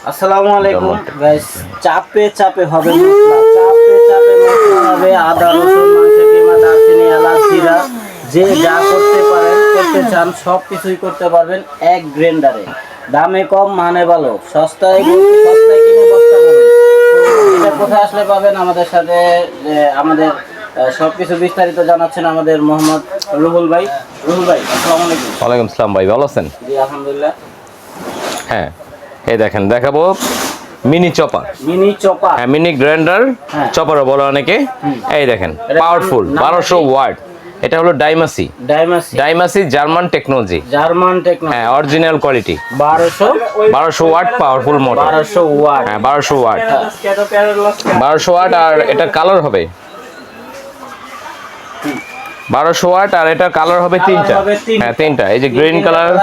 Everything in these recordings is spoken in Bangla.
আসসালামু আলাইকুম। গাইস চাপে চাপে হবে চাপে চাপে হবে আদা রসুন মাংস কিমা দারচিনি এলাচ জিরা যে যা করতে পারেন করতে চান সব কিছুই করতে পারবেন এক গ্রাইন্ডারে দামে কম মানে ভালো। সস্তায় সস্তায় কিনে বস্তা পাবেন এটা কোথায় আসলে পাবেন? আমাদের সাথে আমাদের আহ, সবকিছু বিস্তারিত জানাচ্ছেন আমাদের মোহাম্মদ রুহুল ভাই। রুহুল ভাই আসসালামু আলাইকুম। ওয়ালাইকুম আসসালাম ভাই ভালো আছেন? জি আলহামদুলিল্লাহ। হ্যাঁ। এই দেখেন দেখাবো মিনি চপার। মিনি চপা হ্যাঁ মিনি গ্রাইন্ডার হ্যাঁ। চপারও বলে অনেকে। এই দেখেন পাওয়ারফুল বারোশো ওয়াট। এটা হলো ডাইমাসি। ডাইমাসি। ডাইমাসি জার্মান টেকনোলজি। German technology. হ্যাঁ অরিজিনাল কোয়ালিটি। বারোশো? বারোশো ওয়াট পাওয়ারফুল মোটর। বারোশো ওয়াট। হ্যাঁ বারোশো ওয়াট। বারোশো ওয়াট আর এটা কালার হবে। বারোশো ওয়াট আর এটা কালার হবে তিনটা। হ্যাঁ তিনটা। এই যে গ্রিন কালার।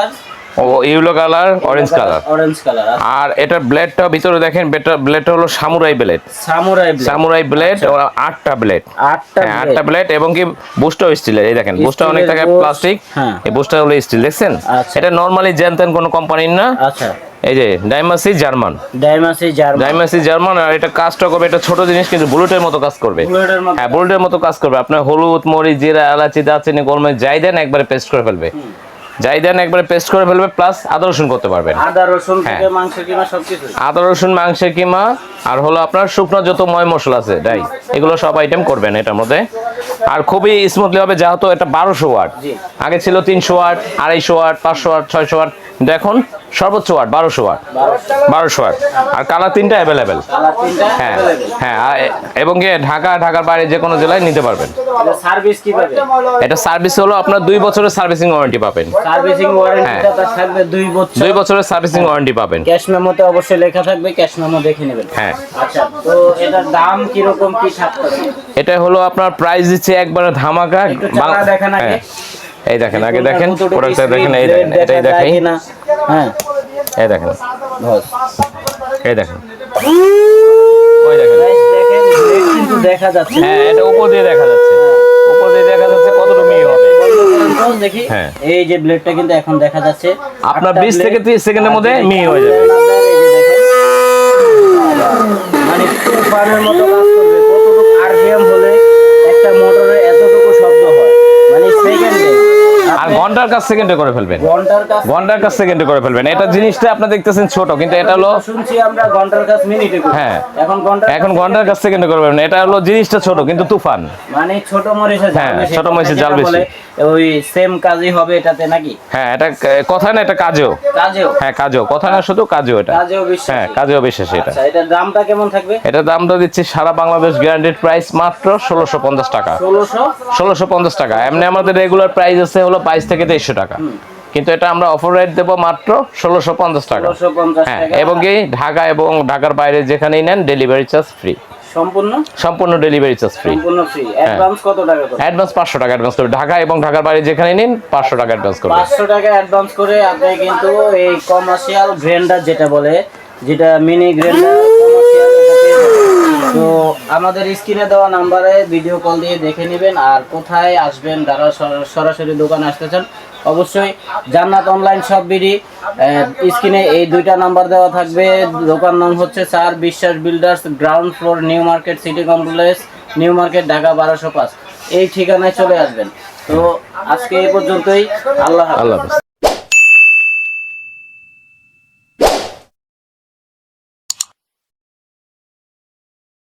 ও yellow colour orange colour orange colour আর এটার ব্লেডটা ভিতরে দেখেন ব্লেডটা হলো samurai blade samurai blade samurai blade আটটা ব্লেড আটটা হ্যাঁ আটটা ব্লেড এবং কি বুস্টাও স্টিলের এই দেখেন বুস্টা অনেক থাকে প্লাস্টিক হ্যাঁ। এই বুস্টা হলো স্টিল দেখছেন? আচ্ছা। এটা নর্মালি জানতেন কোনো কোম্পানির না। আচ্ছা। এই যে ডাইমাসি জার্মান ডাইমাসি জার্মান ডাইমাসি জার্মান আর এটা কাজটা করবে এটা ছোট জিনিস কিন্তু বুলেটের মতো কাজ করবে। বুলেটের মতো হ্যাঁ বুলেটের মতো কাজ করবে। আপনার হলুদ মরিচ জিরা এলাচি দারচিনি গোলমরিচ যাই দেন একবারে পেস্ট করে ফেলবে। যাই দেন একবারে পেস্ট করে ফেলবে প্লাস আদা রসুন করতে পারবেন। আদা রসুন থেকে মাংসের কিমা সবকিছু আদা রসুন মাংসের কিমা আর হলো আপনার শুকনো যত ময় মশলা আছে তাই এগুলো সব আইটেম করবেন এটার মধ্যে। আর খুবই স্মুথলি হবে যেহেতু এটা বারোশো ওয়াট। আগে ছিল তিনশো ওয়াট আড়াইশো ওয়াট পাঁচশো ওয়াট ছয়শো ওয়াট এখন সর্বোচ্চ ওয়াট বারোশো ওয়াট বারোশো ওয়াট আর কালার তিনটা অ্যাভেলেবেল হ্যাঁ হ্যাঁ এবং কি ঢাকা ঢাকার বাইরে যে কোনো জেলায় নিতে পারবেন। এটা সার্ভিস হলো আপনার দুই বছরের সার্ভিসিং ওয়ারেন্টি পাবেন। সার্ভিসিং ওয়ারেন্টিটা দুই বছরের সার্ভিসিং ওয়ারেন্টি পাবেন। ক্যাশ মেমোতে অবশ্যই লেখা থাকবে ক্যাশ মেমো দেখে নেবেন। হ্যাঁ। আচ্ছা তো এটার দাম কীরকম কি থাকবে এটা হলো আপনার প্রাইস দিচ্ছে একবারে ধামাকা। দেখেন আগে। হ্যাঁ। এই দেখেন আগে দেখেন প্রোডাক্টটা দেখেন এই দেখেন এটাই দেখাই হ্যাঁ। এই দেখেন। এই দেখেন। ওই দেখেন। কিন্তু দেখা যাচ্ছে। হ্যাঁ এটা উপর দিয়ে দেখা যাচ্ছে। উপর দিয়ে দেখা যাচ্ছে কতটুকু হবে। দেখি। হ্যাঁ। এই যে ব্লেডটা কিন্তু এখন দেখা যাচ্ছে। আপনার আটটা 20 থেকে blade, 30 সেকেন্ডের মধ্যে হয়ে যাবে। মানে মতো কাজ করবে কতটুকু আরপিএম হলে একটা মোটরে এতটুকু শব্দ হয় মানে সেকেন্ডে আর ঘণ্টার কাজ সেকেন্ডে করে ফেলবেন। ঘণ্টার কাজ কাজ সেকেন্ডে করে ফেলবেন। এটা জিনিসটা আপনি দেখতেছেন ছোট কিন্তু এটা হলো শুনছি আমরা ঘণ্টার কাজ মিনিটে করি হ্যাঁ। এখন ঘণ্টা এখন ঘণ্টার কাজ সেকেন্ডে করে ফেলবেন। এটা হলো জিনিসটা ছোট কিন্তু তুফান। মানে ছোট মরিচের জাল হ্যাঁ। ছোট মরিচের জাল বেশি। ওই সেম কাজই হবে এটাতে নাকি? হ্যাঁ এটা কথা না এটা কাজেও। কাজেও? হ্যাঁ কাজেও। কথা না শুধু কাজেও এটা। কাজেও বিশ্বাস হ্যাঁ কাজেও বিশেষ এটা। আচ্ছা এটার দামটা কেমন থাকবে? এটার দামটা দিচ্ছি সারা বাংলাদেশ গ্যারান্টেড প্রাইস মাত্র ষোলোশো পঞ্চাশ টাকা। ষোলোশো? ষোলোশো পঞ্চাশ টাকা। এমনি আমাদের রেগুলার প্রাইস আছে হলো বাইশ থেকে তেইশশো টাকা। কিন্তু এটা আমরা অফার রেট দেবো মাত্র ষোলোশো পঞ্চাশ টাকা। হ্যাঁ এবং কি ঢাকা এবং ঢাকার বাইরে যেখানেই নেন ডেলিভারি চার্জ ফ্রি সম্পূর্ণ? সম্পূর্ণ ডেলিভারি চার্জ ফ্রি সম্পূর্ণ ফ্রি। অ্যাডভান্স কত টাকা করে? অ্যাডভান্স পাঁচশো টাকা অ্যাডভান্স করবে। ঢাকা এবং ঢাকার বাইরে যেখানে নিন পাঁচশো টাকা অ্যাডভান্স করবে। পাঁচশো টাকা অ্যাডভান্স করে আপনি কিন্তু এই কমার্শিয়াল গ্রেন্ডার যেটা বলে যেটা মিনি গ্রেন্ডার তো আমাদের স্ক্রিনে দেওয়া নাম্বারে ভিডিও কল দিয়ে দেখে নেবেন আর কোথায় আসবেন, যারা সর- সরাসরি দোকানে আসতে চান, অবশ্যই জান্নাত অনলাইন সব বিডি স্ক্রিনে এই দুইটা নাম্বার দেওয়া থাকবে। দোকান নাম হচ্ছে sir Biswas builders ground floor new market city complex new market Dhaka বারোশো পাঁচ। এই ঠিকানায় চলে আসবেন। তো আজকে এই পর্যন্তই। আল্লাহ আল্লাহ